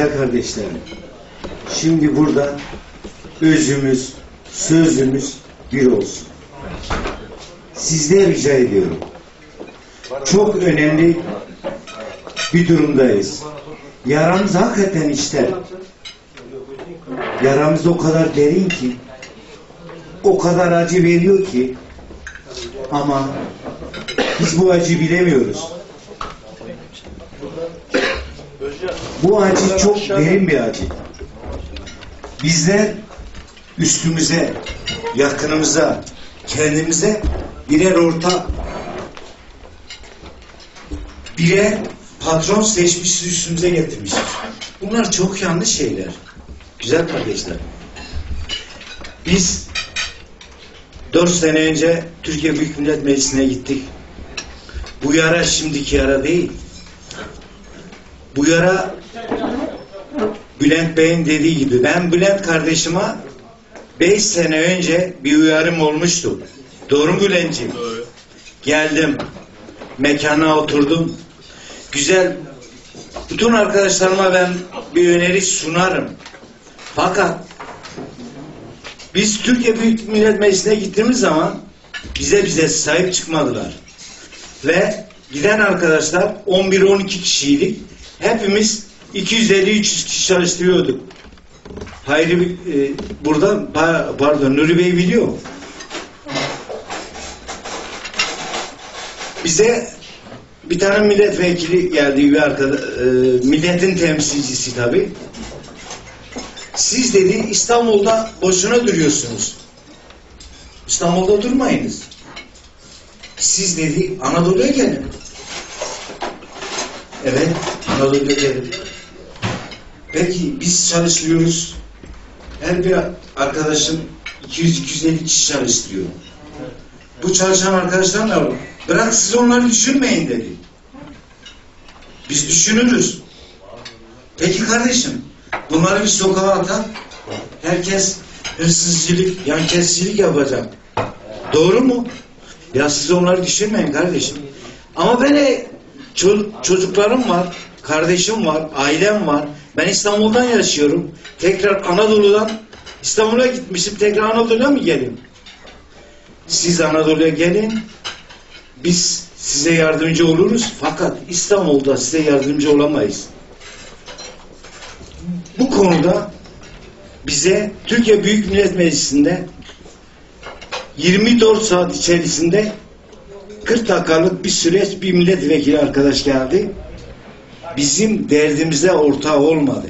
Güzel kardeşlerim, şimdi burada özümüz, sözümüz bir olsun. Sizden rica ediyorum. Çok önemli bir durumdayız. Yaramız hakikaten işte. Yaramız o kadar derin ki, o kadar acı veriyor ki, ama biz bu acıyı bilemiyoruz. Bu acı çok derin bir acı. Bizler üstümüze, yakınımıza, kendimize birer orta, birer patron seçmiş üstümüze getirmişiz. Bunlar çok yanlış şeyler. Güzel kardeşler. Biz dört sene önce Türkiye Büyük Millet Meclisi'ne gittik. Bu yara şimdiki yara değil. Bu yara Bülent Bey'in dediği gibi ben Bülent kardeşime 5 sene önce bir uyarım olmuştu. Doğru mu Bülent'ciğim? Doğru. Geldim. Mekana oturdum. Güzel. Bütün arkadaşlarıma ben bir öneri sunarım. Fakat biz Türkiye Büyük Millet Meclisi'ne gittiğimiz zaman bize bize sahip çıkmadılar. Ve giden arkadaşlar 11-12 kişiydik. Hepimiz 250-300 kişi çalıştırıyorduk. Hayri e, burada pa- pardon Nuri Bey biliyor. Bize bir tane milletvekili geldi bir arkada, e, milletin temsilcisi tabi. Siz dedi İstanbul'da boşuna duruyorsunuz. İstanbul'da durmayınız. Siz dedi Anadolu'ya gelin. Evet, Anadolu'ya gelin. Peki biz çalışıyoruz. Her bir arkadaşım 200-250 kişi çalıştırıyor. Bu çalışan arkadaşlar olur? Bırak siz onları düşünmeyin dedi. Biz düşünürüz. Peki kardeşim, bunları bir sokağa atar. Herkes hırsızcılık, yankesçilik yapacak. Doğru mu? Ya siz onları düşünmeyin kardeşim. Ama ben çocuklarım var, kardeşim var, ailem var. Ben İstanbul'dan yaşıyorum. Tekrar Anadolu'dan İstanbul'a gitmişim. Tekrar Anadolu'ya mı geleyim? Siz Anadolu'ya gelin. Biz size yardımcı oluruz. Fakat İstanbul'da size yardımcı olamayız. Bu konuda bize Türkiye Büyük Millet Meclisi'nde 24 saat içerisinde 40 dakikalık bir süreç bir milletvekili arkadaş geldi. Bizim derdimize ortağı olmadı.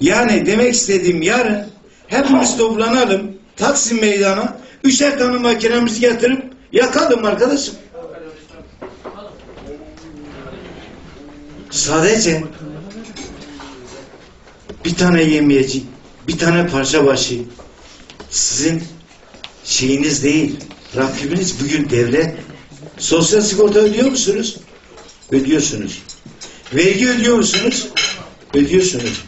Yani demek istediğim yarın hepimiz toplanalım Taksim Meydanı üçer tane makinemizi getirip yakalım arkadaşım. Sadece bir tane yemeyecek, bir tane parça başı sizin şeyiniz değil. Rakibiniz bugün devlet. Sosyal sigorta ödüyor musunuz? Ödüyorsunuz. Vergi ödüyor musunuz? Ödüyorsunuz.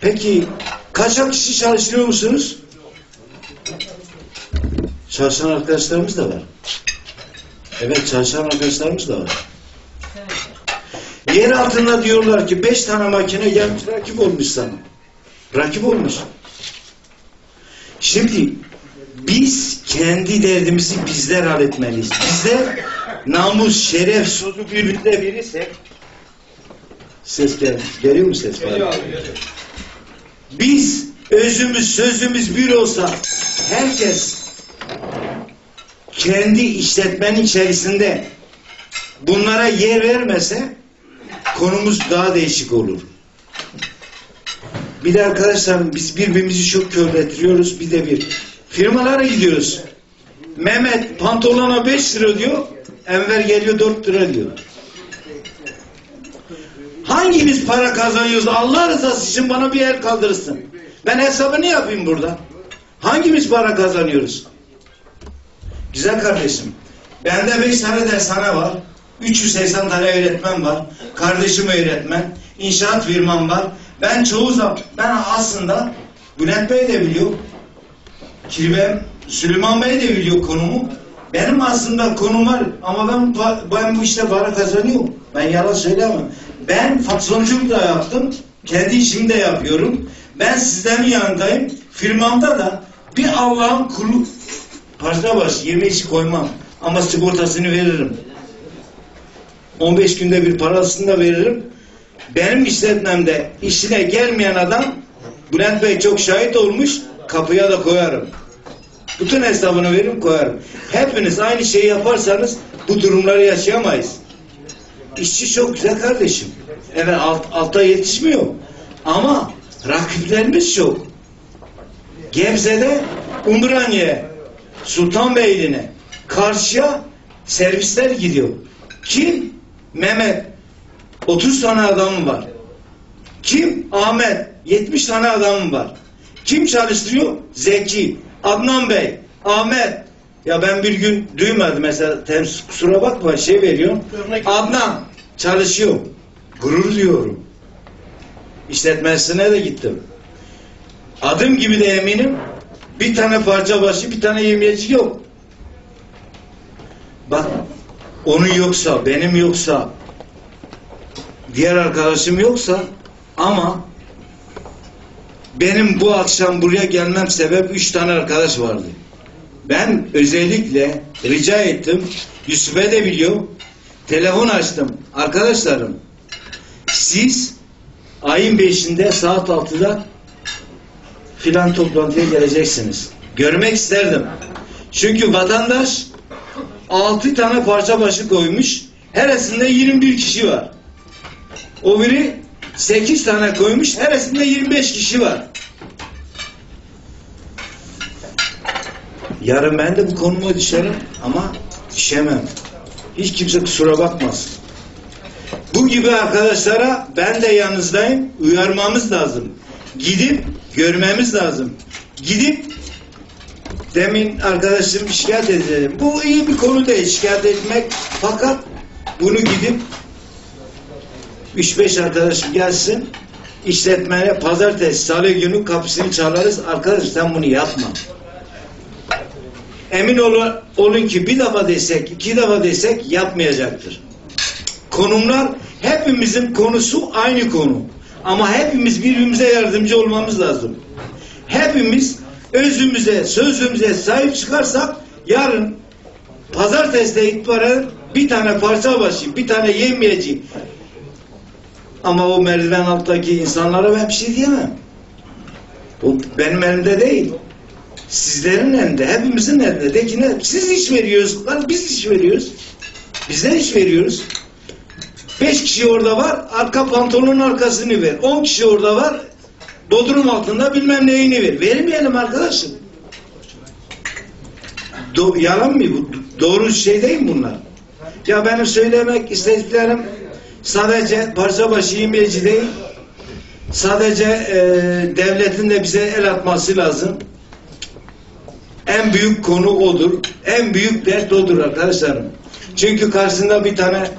Peki kaçak kişi çalıştırıyor musunuz? Çalışan arkadaşlarımız da var. Evet çalışan arkadaşlarımız da var. Yer altında diyorlar ki beş tane makine gelmiş rakip olmuş sana. Rakip olmuş. Şimdi biz kendi derdimizi bizler halletmeliyiz. Bizler namus, şeref, sözü birbirine verirsek ses gel, geliyor mu ses? Geliyor Biz özümüz, sözümüz bir olsa herkes kendi işletmenin içerisinde bunlara yer vermese konumuz daha değişik olur. Bir de arkadaşlar biz birbirimizi çok körletiriyoruz. Bir de bir firmalara gidiyoruz. Mehmet pantolona 5 lira diyor. Enver geliyor 4 lira diyor. Hangimiz para kazanıyoruz? Allah rızası için bana bir el kaldırırsın. Ben hesabını yapayım burada. Hangimiz para kazanıyoruz? Güzel kardeşim. Bende 5 tane dershane var. 380 tane öğretmen var. Kardeşim öğretmen. İnşaat firmam var. Ben çoğu zaman, ben aslında Bülent Bey de biliyor. Kirve Süleyman Bey de biliyor konumu. Benim aslında konum var ama ben ben bu işte para kazanıyorum. Ben yalan söyleyemem. Ben faksonculuk da yaptım. Kendi işimi de yapıyorum. Ben sizlerin yanındayım. Firmamda da bir Allah'ın kulu parça başı yeme içi koymam. Ama sigortasını veririm. 15 günde bir parasını da veririm. Benim işletmemde işine gelmeyen adam Bülent Bey çok şahit olmuş kapıya da koyarım. Bütün hesabını veririm koyarım. Hepiniz aynı şeyi yaparsanız bu durumları yaşayamayız. İşçi çok güzel kardeşim. Evet alt, altta yetişmiyor. Ama rakiplerimiz çok. Gebze'de Umraniye, Sultanbeyli'ne karşıya servisler gidiyor. Kim? Mehmet. 30 tane adamım var. Kim? Ahmet. 70 tane adamım var. Kim çalıştırıyor? Zeki. Adnan Bey. Ahmet. Ya ben bir gün duymadım mesela temiz kusura bakma şey veriyorum. Örnek- Adnan çalışıyor. Gurur diyorum. İşletmesine de gittim. Adım gibi de eminim bir tane parça başı bir tane yemiyeci yok. Bak onun yoksa benim yoksa diğer arkadaşım yoksa ama benim bu akşam buraya gelmem sebep üç tane arkadaş vardı. Ben özellikle rica ettim. Yusuf'e de biliyor. Telefon açtım. Arkadaşlarım siz ayın beşinde saat 6'da filan toplantıya geleceksiniz. Görmek isterdim. Çünkü vatandaş 6 tane parça başı koymuş. Heresinde 21 kişi var. O biri 8 tane koymuş. Heresinde 25 kişi var. Yarın ben de bu konuma düşerim ama düşemem. Hiç kimse kusura bakmasın. Bu gibi arkadaşlara ben de yanınızdayım. Uyarmamız lazım. Gidip görmemiz lazım. Gidip demin arkadaşım şikayet edelim. Bu iyi bir konu değil şikayet etmek. Fakat bunu gidip 3-5 arkadaşım gelsin işletmene pazartesi, salı günü kapısını çalarız. Arkadaş sen bunu yapma. Emin olun, olun ki bir defa desek, iki defa desek yapmayacaktır. Konumlar hepimizin konusu aynı konu. Ama hepimiz birbirimize yardımcı olmamız lazım. Hepimiz özümüze, sözümüze sahip çıkarsak yarın pazarteside itibaren bir tane parça başı, bir tane yemeyeci ama o merdiven alttaki insanlara ben bir şey diyemem. O benim elimde değil. Sizlerin elinde, hepimizin elinde. De ki ne? Siz iş veriyorsunuz, biz iş veriyoruz. Bizler iş veriyoruz. Beş kişi orada var, arka pantolonun arkasını ver. On kişi orada var, bodrum altında bilmem neyini ver. Vermeyelim arkadaşım. Do yalan mı bu? Doğru şey değil mi bunlar? Ya benim söylemek istediklerim sadece parça başı imeci değil, sadece e, devletin de bize el atması lazım. En büyük konu odur. En büyük dert odur arkadaşlarım. Çünkü karşısında bir tane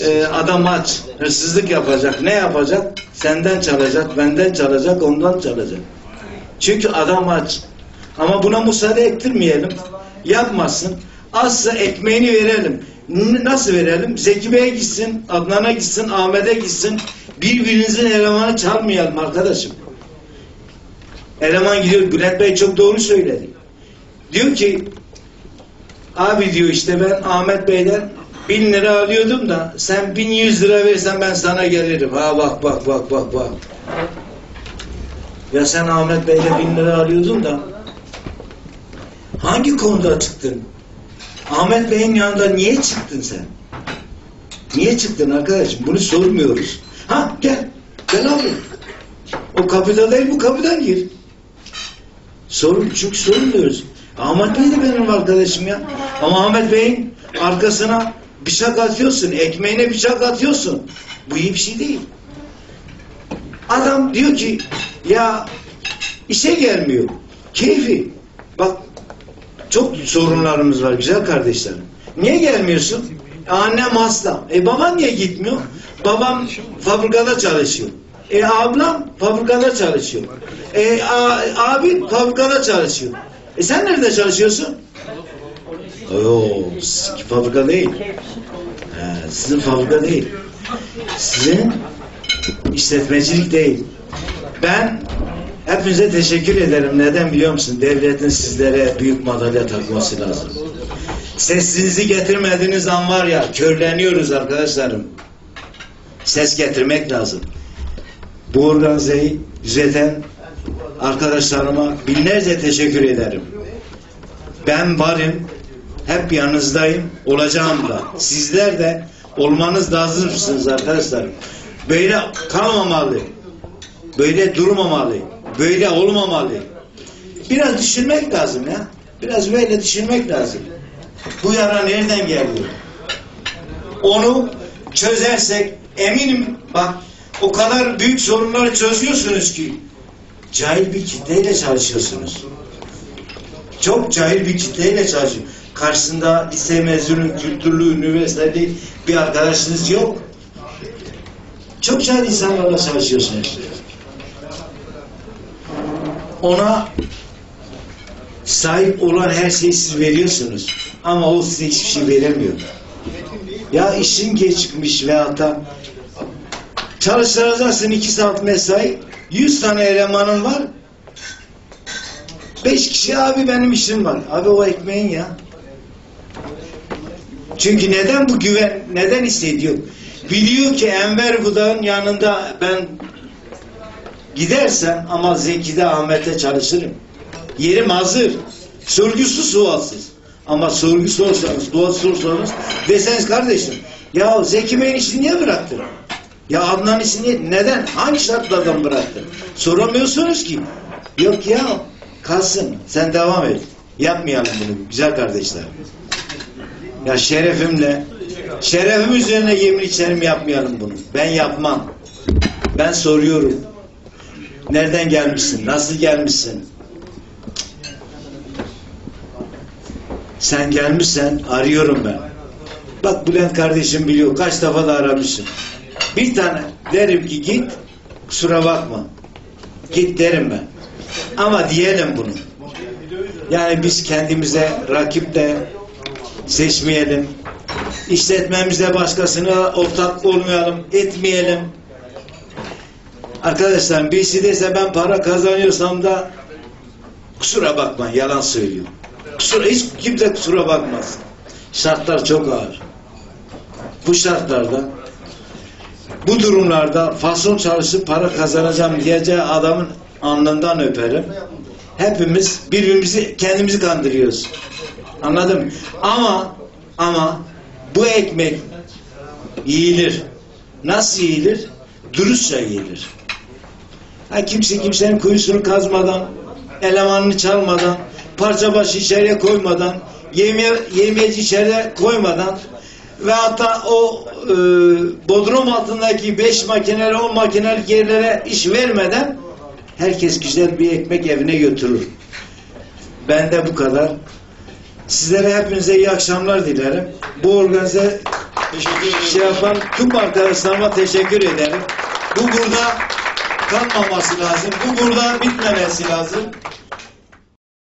e, adam aç, hırsızlık yapacak. Ne yapacak? Senden çalacak, benden çalacak, ondan çalacak. Çünkü adam aç. Ama buna müsaade ettirmeyelim. Yapmasın. Azsa ekmeğini verelim. Nasıl verelim? Zeki Bey'e gitsin, Adnan'a gitsin, Ahmet'e gitsin. Birbirinizin elemanı çalmayalım arkadaşım. Eleman gidiyor. Bülent Bey çok doğru söyledi. Diyor ki abi diyor işte ben Ahmet Bey'den bin lira alıyordum da sen bin yüz lira versen ben sana gelirim. Ha bak bak bak bak bak. Ya sen Ahmet Bey'le bin lira alıyordun da hangi konuda çıktın? Ahmet Bey'in yanında niye çıktın sen? Niye çıktın arkadaşım? Bunu sormuyoruz. Ha gel. Gel abi. O kapıda değil bu kapıdan gir. Sorun çünkü sormuyoruz. Ahmet Bey de benim arkadaşım ya. Ama Ahmet Bey'in arkasına bıçak atıyorsun, ekmeğine bıçak atıyorsun. Bu iyi bir şey değil. Adam diyor ki ya işe gelmiyor. Keyfi. Bak çok sorunlarımız var güzel kardeşlerim. Niye gelmiyorsun? Annem hasta. E baban niye gitmiyor? Babam fabrikada çalışıyor. E ablam fabrikada çalışıyor. E a, abin fabrikada çalışıyor. E sen nerede çalışıyorsun? Sizinki fabrika değil. He, sizin fabrika değil. Sizin işletmecilik değil. Ben hepinize teşekkür ederim. Neden biliyor musun? Devletin sizlere büyük madalya takması lazım. Sesinizi getirmediğiniz an var ya körleniyoruz arkadaşlarım. Ses getirmek lazım. Bu organizeyi düzelten arkadaşlarıma binlerce teşekkür ederim. Ben varım, hep yanınızdayım, olacağım da. Sizler de olmanız lazımsınız arkadaşlarım. Böyle kalmamalı, böyle durmamalı, böyle olmamalı. Biraz düşünmek lazım ya. Biraz böyle düşünmek lazım. Bu yara nereden geliyor? Onu çözersek eminim bak o kadar büyük sorunları çözüyorsunuz ki cahil bir kitleyle çalışıyorsunuz. Çok cahil bir kitleyle çalışıyor. Karşısında lise mezunu, kültürlü, üniversiteli bir arkadaşınız yok. Çok cahil insanlarla çalışıyorsunuz. Ona sahip olan her şeyi siz veriyorsunuz. Ama o size hiçbir şey veremiyor. Ya işin geçmiş veyahut da çalıştıracaksın iki saat mesai, yüz tane elemanın var, beş kişi abi benim işim var. Abi o ekmeğin ya. Çünkü neden bu güven, neden hissediyor? Biliyor ki Enver Budak'ın yanında ben gidersem ama Zeki'de Ahmet'te çalışırım. Yerim hazır. Sorgusuz sualsız. Ama sorgu sorsanız, dua sorsanız deseniz kardeşim ya Zeki Bey'in işini niye bıraktın? Ya Adnan işini neden? Hangi şartlardan bıraktın? Soramıyorsunuz ki. Yok ya kalsın sen devam et. Yapmayalım bunu güzel kardeşler. Ya şerefimle şerefim üzerine yemin içerim yapmayalım bunu. Ben yapmam. Ben soruyorum. Nereden gelmişsin? Nasıl gelmişsin? Sen gelmişsen arıyorum ben. Bak Bülent kardeşim biliyor. Kaç defa da aramışım. Bir tane derim ki git kusura bakma. Git derim ben. Ama diyelim bunu. Yani biz kendimize rakip de seçmeyelim. İşletmemize başkasına ortak olmayalım, etmeyelim. Arkadaşlar birisi dese ben para kazanıyorsam da kusura bakma yalan söylüyor. Kusura, hiç kimse kusura bakmaz. Şartlar çok ağır. Bu şartlarda bu durumlarda fason çalışıp para kazanacağım diyeceği adamın alnından öperim. Hepimiz birbirimizi kendimizi kandırıyoruz. Anladın mı? Ama ama bu ekmek yiyilir. Nasıl yiyilir? Dürüstçe yiyilir. Ha, kimse kimsenin kuyusunu kazmadan, elemanını çalmadan, parça başı içeriye koymadan, yeme yemeci içeriye koymadan ve hatta o e, bodrum altındaki beş makineli, on makineli yerlere iş vermeden herkes güzel bir ekmek evine götürür. Ben de bu kadar. Sizlere hepinize iyi akşamlar dilerim. Bu organize şey yapan tüm arkadaşlarıma teşekkür ederim. Bu burada kalmaması lazım. Bu burada bitmemesi lazım.